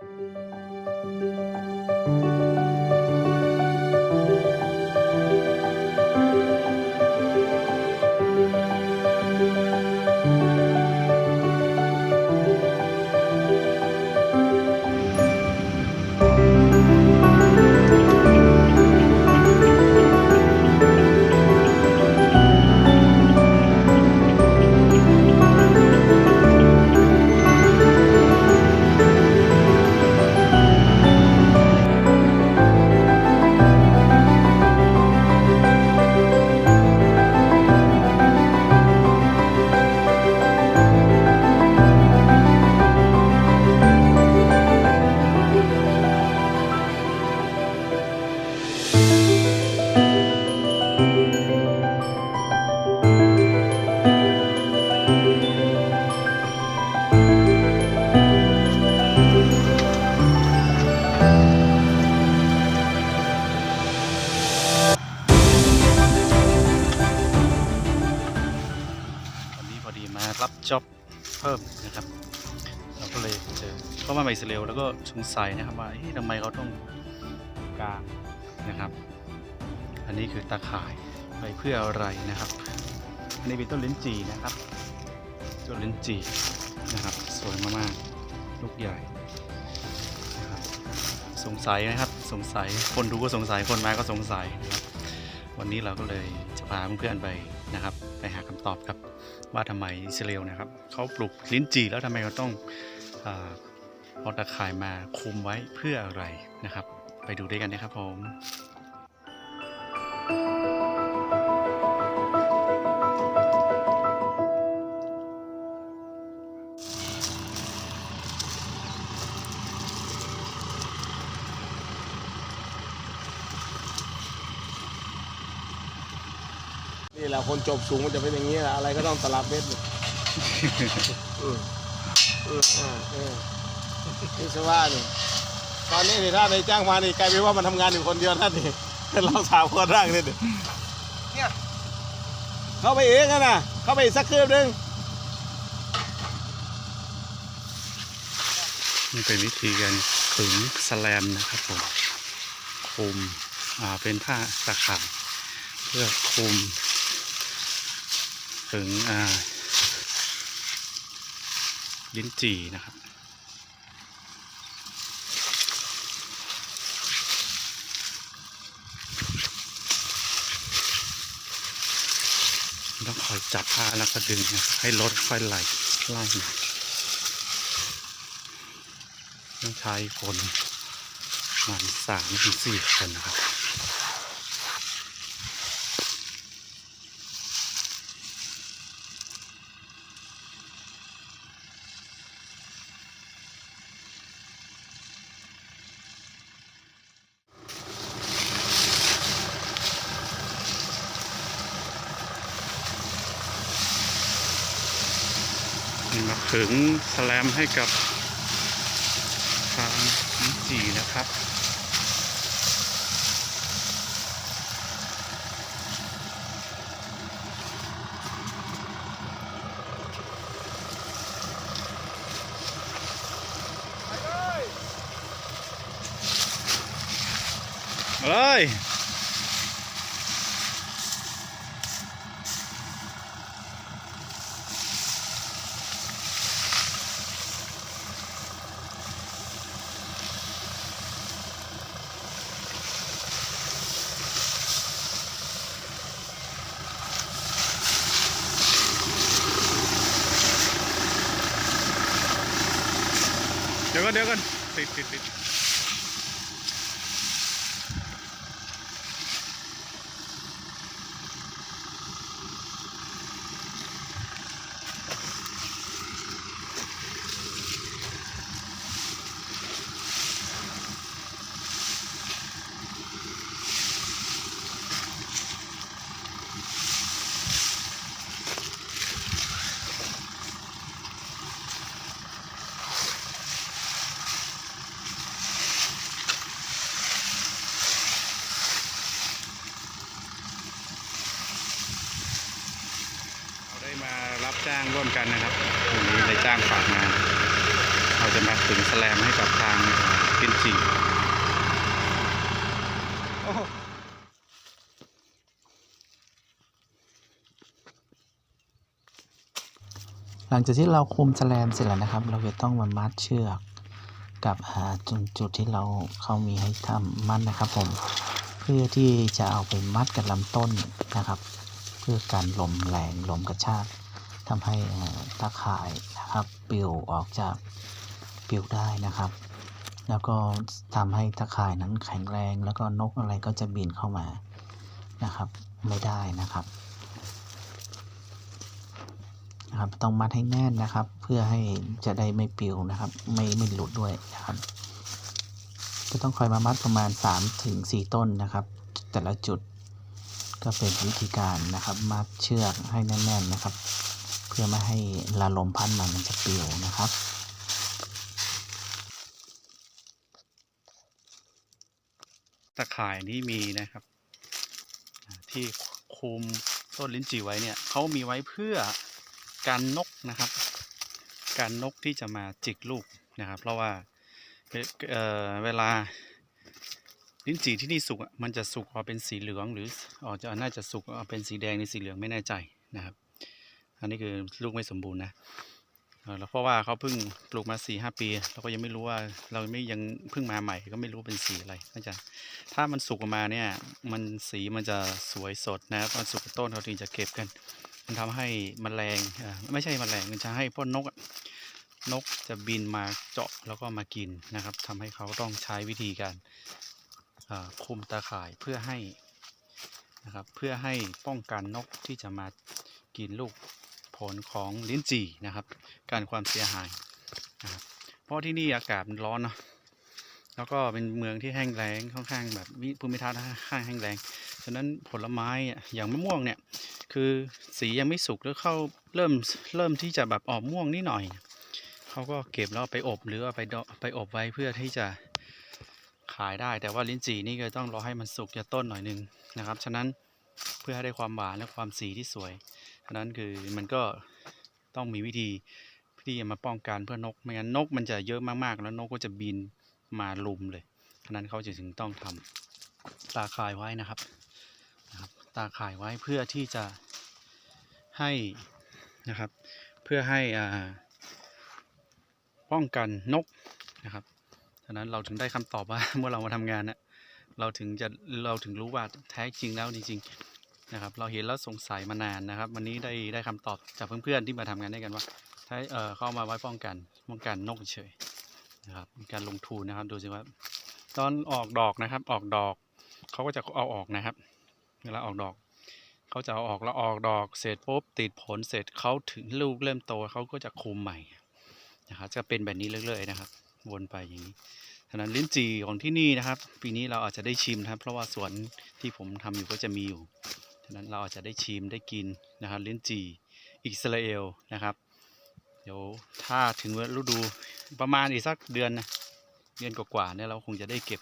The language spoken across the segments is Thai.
วั เราเอลแล้วก็สงสัยนะครับว่าทำไมเขาต้องกางนะครับ อันนี้คือตาข่ายไปเพื่ออะไรนะครับ อันนี้เป็นต้นลิ้นจี่นะครับ ต้นลิ้นจี่นะครับ สวยมากๆ ลูกใหญ่นะครับสงสัยนะครับ สงสัย คนดูก็สงสัย คนมาก็สงสัยนะครับ วันนี้เราก็เลยจะพาเพื่อนๆไปนะครับ ไปหาคำตอบครับว่าทำไมอิสราเอลนะครับเขาปลูกลิ้นจี่แล้วทำไมเขาต้องอ เอาตะข่ายมาคุมไว้เพื่ออะไรนะครับ ไปดูด้วยกันนะครับผมนี่แหละคนจบสูงมันจะเป็นอย่างนี้แหละอะไรก็ต้องตลับเม็ดเลยเออเออเออ นี่สว่านี่ตอนนี้นี่ถ้าในจ้างมานี่กลายเป็นว่ามันทำงานอยู่คนเดียวท่นนี่เป็นเราสามคนร่างนี่ดิเนี่ยเข้าไปเองอะนะเข้าไปอีกสักคืบนึงนี่เป็นวิธีการขึงสแลมนะครับผมคุมอ่าเป็นผ้าตะข่ายเพื่อคุมขึงอ่าลิ้นจี่นะครับ ต้องคอยจับผ้าแล้วก็ดึงให้รถค่อยไหลไล่มาต้องใช้คนมันสามถึงสี่คนนะครับ นี่มาขึงสแลมให้กับทางลิ้นจีนะครับ มาเลย เดี๋ยวกันเดี๋ยวกันติดติดติด เร่วมกันนะครับวันนี้นายจ้างฝากงานเราจะมาถึงแสลมให้กับทางกินจีหลังจากที่เราคุมแสแลมเสร็จแล้วนะครับ เราจะต้องมามัดเชือกกับอ่าจุดจุดที่เราเขามีให้ทำมัดนะครับผมเพื่อที่จะเอาไปมัดกับลำต้นนะครับ เพื่อการลมแรงลมกระชาก ทำให้ตาข่ายนะครับปลิวออกจากปลิวได้นะครับ แล้วก็ทำให้ตาข่ายนั้นแข็งแรงแล้วก็นกอะไรก็จะบินเข้ามานะครับ ไม่ได้นะครับนะครับต้องมัดให้แน่นนะครับ เพื่อให้จะได้ไม่ปลิวนะครับ ไม่ไม่หลุดด้วยนะครับก็ต้องคอยมามัดประมาณ3ถึง4ต้นนะครับ แต่ละจุดก็เป็นวิธีการนะครับ มัดเชือกให้แน่น ๆนะครับ เพื่อไม่ให้ลาลมพัดมันมันจะเปลิวนะครับตะข่ายนี้มีนะครับ ที่คุมต้นลิ้นจี่ไว้เนี่ยเขามีไว้เพื่อการนกนะครับ การนกที่จะมาจิกลูกนะครับ เพราะว่าเวเเวลาลิ้นจี่ที่นี่สุกอะมันจะสุกออกเป็นสีเหลืองหรือออกจะน่าจะสุกออกเป็นสีแดงในสีเหลืองไม่แน่ใจนะครับ อันนี้คือลูกไม่สมบูรณ์นะเอ่อแล้วเพราะว่าเขาเพิ่งปลูกมาสี่ห้าปีเราก็ยังไม่รู้ว่าเราไม่ยังเพิ่งมาใหม่ก็ไม่รู้เป็นสีอะไรน่าจะถ้ามันสุกออกมาเนี่ย มันสีมันจะสวยสดนะครับมันสุกต้นเขาถึงจะเก็บกัน มันทำให้แมลงไม่ใช่แมลงมันจะให้พวกนกนกจะบินมาเจาะแล้วก็มากินนะครับทำให้เขาต้องใช้วิธีการคุมตาข่ายเพื่อให้นะครับเพื่อให้ป้องกันนกที่จะมากินลูก ผลของลิ้นจี่นะครับ การความเสียหายนะครับเพราะที่นี่อากาศมันร้อนเนาะแล้วก็เป็นเมืองที่แห้งแล้งค่อนข้างแบบภูมิทัศน์ค่อนข้างแห้งแล้งฉะนั้นผลไม้อะอย่างมะม่วงเนี่ยคือสียังไม่สุกแล้วเข้าเริ่มเริ่มที่จะแบบออกม่วงนิดหน่อยเขาก็เก็บแล้วไปอบหรือเอาไปดอไปอบไว้เพื่อที่จะขายได้ แต่ว่าลิ้นจี่นี่ก็ต้องรอให้มันสุกจะต้นหน่อยหนึงนะครับ ฉะนั้นเพื่อให้ได้ความหวานและความสีที่สวย ฉะนั้นคือมันก็ต้องมีวิธีที่จะมาป้องกันเพื่อนกไม่งั้นนกมันจะเยอะมากๆ แล้วนกก็จะบินมาลุมเลยฉะนั้นเขาจึงต้องทำตาข่ายไว้นะครับนะครับ ตาข่ายไว้เพื่อที่จะให้นะครับเพื่อให้อ่าป้องกันนกนะครับฉะนั้นเราถึงได้คำตอบว่าเมื่อเรามาทำงานนะเราถึงจะเราถึงรู้ว่าแท้จริงแล้วจริงๆ นะครับ เราเห็นแล้วสงสัยมานานนะครับ วันนี้ได้ได้คำตอบจากเพื่อนๆที่มาทำงานด้วยกันว่าใช้เอ่อเข้ามาไว้ป้องกันป้องกันนกเฉยนะครับการลงทุนนะครับดูสิว่า ตอนออกดอกนะครับ ออกดอกเขาก็จะเอาออกนะครับ เวลาออกดอกเขาจะเอาออกแล้วออกดอกเสร็จปุ๊บติดผลเสร็จเขาถึงลูกเริ่มโตเขาก็จะคุมใหม่นะครับจะเป็นแบบนี้เรื่อยๆนะครับ วนไปอย่างนี้ฉะนั้นลิ้นจี่ของที่นี่นะครับ ปีนี้เราอาจจะได้ชิมนะครับ เพราะว่าสวนที่ผมทำอยู่ก็จะมีอยู่ นั้นเราอาจจะได้ชิมได้กินนะครับลิ้นจี่อิสราเอลนะครับ เดี๋ยวถ้าถึงฤดูประมาณอีกสักเดือนนะเดือนกว่าๆเนี่ยเราคงจะได้เก็บ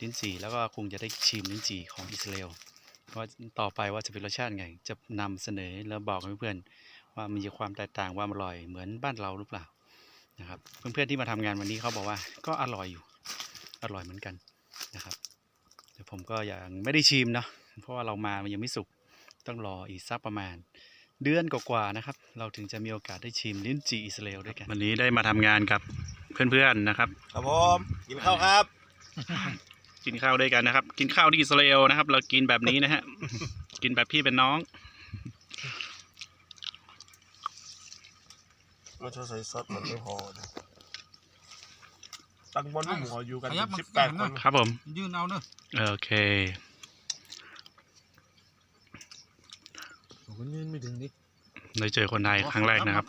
ลิ้นจี่แล้วก็คงจะได้ชิมลิ้นจี่ของอิสราเอลว่าต่อไปว่าจะเป็นรสชาติไง จะนำเสนอแล้วบอกเพื่อนๆว่ามีความแตกต่างว่าอร่อยเหมือนบ้านเราหรือเปล่านะครับ เพื่อนๆที่มาทำงานวันนี้เขาบอกว่าก็อร่อยอยู่อร่อยเหมือนกันนะครับแต่ผมก็ยังไม่ได้ชิมเนาะ เพราะว่าเรามามันยังไม่สุกต้องรออีกสักประมาณ เดือนกว่าๆนะครับ เราถึงจะมีโอกาสได้ชิมลิ้นจี่อิสราเอลด้วยกัน วันนี้ได้มาทำงานกับเพื่อนๆนะครับ ครับผมกินข้าวครับ กินข้าวด้วยกันนะครับ กินข้าวที่อิสราเอลนะครับ เรากินแบบนี้นะฮะ กินแบบพี่เป็นน้องไม่ใช่ใส่ซอสมันไม่พอนะตั้งบนหัวอยู่กันขยับมาสิบแปดคนครับผม ยืนเอาเนอะ โอเค คุณยืนไม่ถึงดิได้เจอคนไทยครั้งแรกนะครับ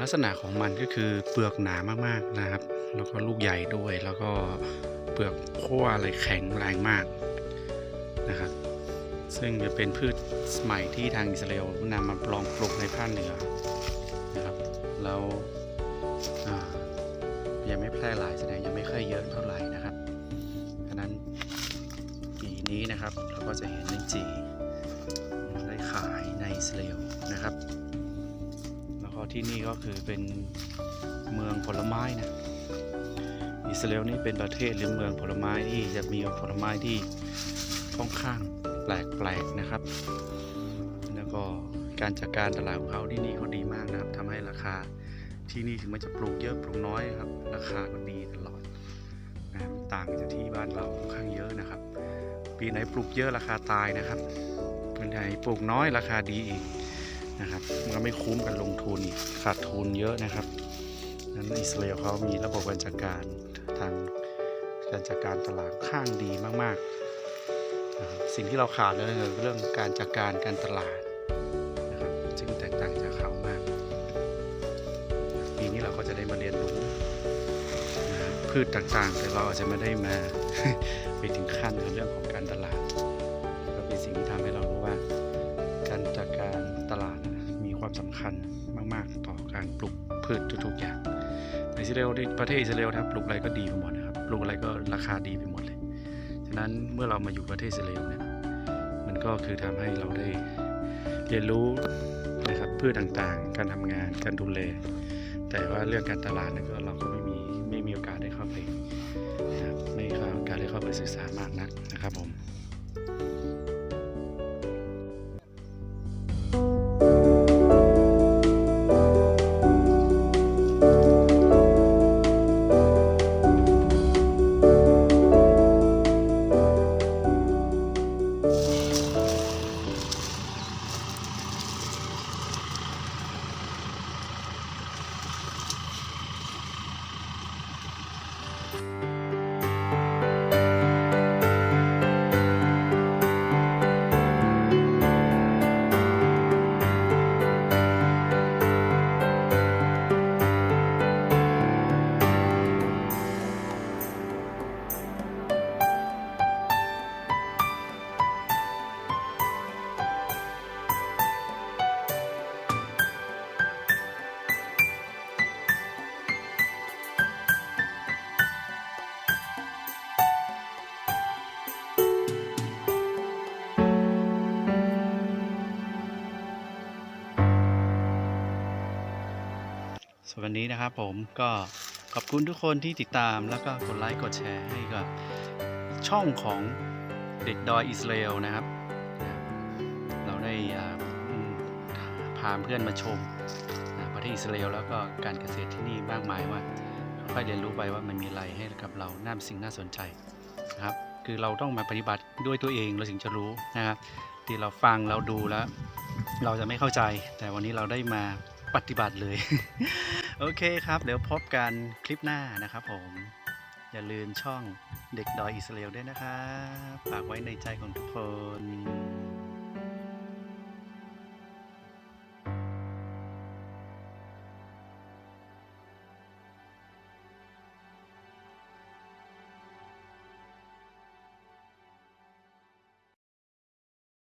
ลักษณะของมันก็คือเปลือกหนามากๆนะครับ แล้วก็ลูกใหญ่ด้วย แล้วก็เปลือกขั้วอะไรแข็งแรงมากนะครับ ซึ่งจะเป็นพืชใหม่ที่ทางอิสราเอลนำมาลองปลูกในภาคเหนือนะครับ แล้วยังไม่แพร่หลายแสดงยังไม่ค่อยเยอะเท่าไหร่นะครับฉะนั้นปีนี้นะครับเราก็จะเห็นลิ้นจี่ได้ขายในอิสราเอลนะครับ ที่นี่ก็คือเป็นเมืองผลไม้นะอิสราเอลนี่เป็นประเทศหรือเมืองผลไม้ที่จะมีผลไม้ที่ค่อนข้างแปลกๆนะครับ แล้วก็การจัดการตลาดของเขาที่นี่เขาดีมากนะครับทำให้ราคาที่นี่ถึงแม้จะปลูกเยอะปลูกน้อยครับ ราคาก็ดีตลอดนะต่างจากที่บ้านเราค่อนข้างเยอะนะครับ ปีไหนปลูกเยอะราคาตายนะครับปีไหนปลูกน้อยราคาดีอีก นะครับ มันก็ไม่คุ้มกันลงทุนขาดทุนเยอะนะครับนั้นอิสราเอลเขามีระบบการจัดการทางการจัดการตลาดข้างดีมากๆนะครับสิ่งที่เราขาดเลยก็คือเรื่องการจัดการการตลาดนะครับซึ่งแตกต่างจากเขามาก ปีนี้เราก็จะได้มาเรียนรู้นะพืชต่างๆ แต่เราอาจจะไม่ได้มาไปถึงขั้นในเรื่องของการตลาด คัญมาก ๆ ต่อการปลูกพืชทุกๆอย่างในอิสราเอลประเทศอิสราเอลครับปลูกอะไรก็ดีไปหมดนะครับปลูกอะไรก็ราคาดีไปหมดเลย ฉะนั้นเมื่อเรามาอยู่ประเทศอิสราเอลเนี่ยมันก็คือทำให้เราได้เรียนรู้นะครับพืชต่างๆ การทำงานการดูแลแต่ว่าเรื่องการตลาดเนี่ยก็เราก็ไม่มีไม่มีโอกาสได้เข้าไปนะไม่มีโอกาสได้เข้าไปศึกษามากนักนะครับผม สวัสดีนะครับผมก็ขอบคุณทุกคนที่ติดตามแล้วก็กดไลค์กดแชร์ให้กับช่องของเด็กดอยอิสราเอลนะครับ เราได้พาเพื่อนมาชมประเทศอิสราเอลแล้วก็การเกษตรที่นี่มากมายว่าค่อยเรียนรู้ไปว่ามันมีอะไรให้กับเราน่าสิ่งน่าสนใจนะครับ คือเราต้องมาปฏิบัติด้วยตัวเองเราถึงจะรู้นะครับที่เราฟังเราดูแล้ว เราจะไม่เข้าใจ แต่วันนี้เราได้มา ปฏิบัติเลย โอเคครับ เดี๋ยวพบกันคลิปหน้านะครับผม อย่าลืมช่องเด็กดอยอิสราเอลด้วยนะครับฝากไว้ในใจของทุกคน